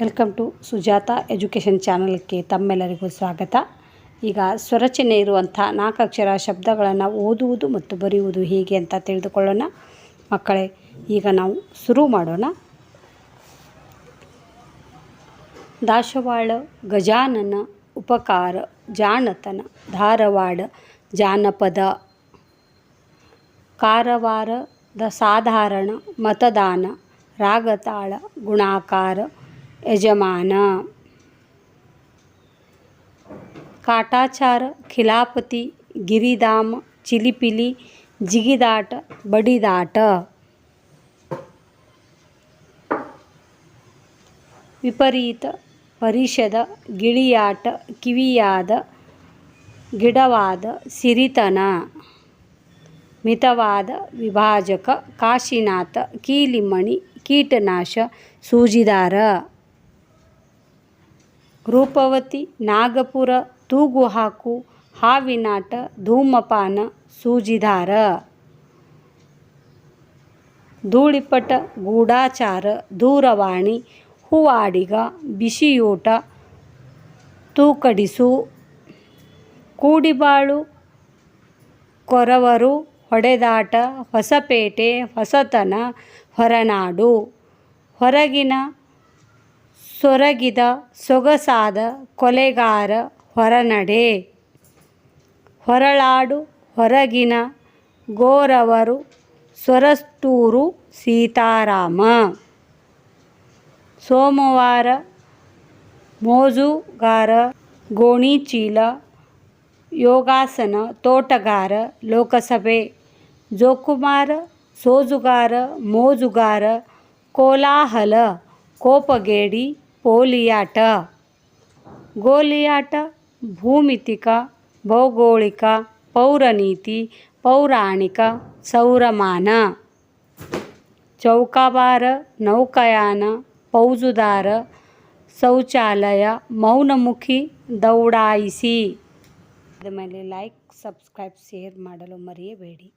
Welcome to Sujata education ಚಾನಲ್ಗೆ ತಮ್ಮೆಲ್ಲರಿಗೂ ಸ್ವಾಗತ. ಈಗ ಸ್ವರಚನೆ ಇರುವಂಥ ನಾಲ್ಕಕ್ಷರ ಶಬ್ದಗಳನ್ನು ಓದುವುದು ಮತ್ತು ಬರೆಯುವುದು ಹೇಗೆ ಅಂತ ತಿಳಿದುಕೊಳ್ಳೋಣ. ಮಕ್ಕಳೇ, ಈಗ ನಾವು ಶುರು ಮಾಡೋಣ. ದಾಶವಾಳ, ಗಜಾನನ, ಉಪಕಾರ, ಜಾಣತನ, ಧಾರವಾಡ, ಜಾನಪದ ಕಾರವಾರದ ಸಾಧಾರಣ, ಮತದಾನ, ರಾಗತಾಳ, ಗುಣಾಕಾರ ಯಜಮಾನ. ಕಾಟಾಚಾರ, ಖಿಲಾಪತಿ, ಗಿರಿಧಾಮ, ಚಿಲಿಪಿಲಿ, ಜಿಗಿದಾಟ, ಬಡಿದಾಟ. ವಿಪರೀತ ಪರಿಷದ, ಗಿಳಿಯಾಟ, ಕಿವಿಯಾದ, ಗಿಡವಾದ, ಸಿರಿತನ. ಮಿತವಾದ, ವಿಭಾಜಕ, ಕಾಶಿನಾಥ, ಕೀಲಿಮಣಿ, ಕೀಟನಾಶ, ಸೂಜಿದಾರ. ರೂಪವತಿ, ನಾಗಪುರ ತೂಗು ಹಾಕು ಹಾವಿನಾಟ, ಧೂಮಪಾನ ಸೂಜಿದಾರ ಧೂಳಿಪಟ, ಗೂಢಾಚಾರ, ದೂರವಾಣಿ, ಹೂವಾಡಿಗ, ಬಿಸಿಯೂಟ, ತೂಕಡಿಸು, ಕೂಡಿಬಾಳು, ಕೊರವರು, ಹೊಡೆದಾಟ, ಹೊಸಪೇಟೆ, ಹೊಸತನ, ಹೊರನಾಡು. ಹೊರಗಿನ ಸೊರಗಿದ ಸೊಗಸಾದ ಕೊಲೆಗಾರ ಹೊರನಡೆ. ಹೊರಳಾಡು ಹೊರಗಿನ ಗೋರವರು ಸೊರಸ್ತೂರು ಸೀತಾರಾಮ. ಸೋಮವಾರ ಮೋಜುಗಾರ, ಗೋಣಿಚೀಲ, ಯೋಗಾಸನ, ತೋಟಗಾರ, ಲೋಕಸಭೆ, ಜೋಕುಮಾರ, ಸೋಜುಗಾರ, ಮೋಜುಗಾರ, ಕೋಲಾಹಲ, ಕೋಪಗೇಡಿ ಪೋಲಿಯಾಟ ಗೋಲಿಯಾಟ ಭೂಮಿತಿಕ ಭೌಗೋಳಿಕ ಪೌರನೀತಿ ಪೌರಾಣಿಕ ಸೌರಮಾನ ಚೌಕಾಬಾರ ನೌಕಾಯಾನ ಫೌಜುದಾರ ಶೌಚಾಲಯ ಮೌನಮುಖಿ ದೌಡಾಯಿಸಿ ಮೇಲೆ ಲೈಕ್ ಸಬ್ಸ್ಕ್ರೈಬ್ ಶೇರ್ ಮಾಡಲು ಮರೆಯಬೇಡಿ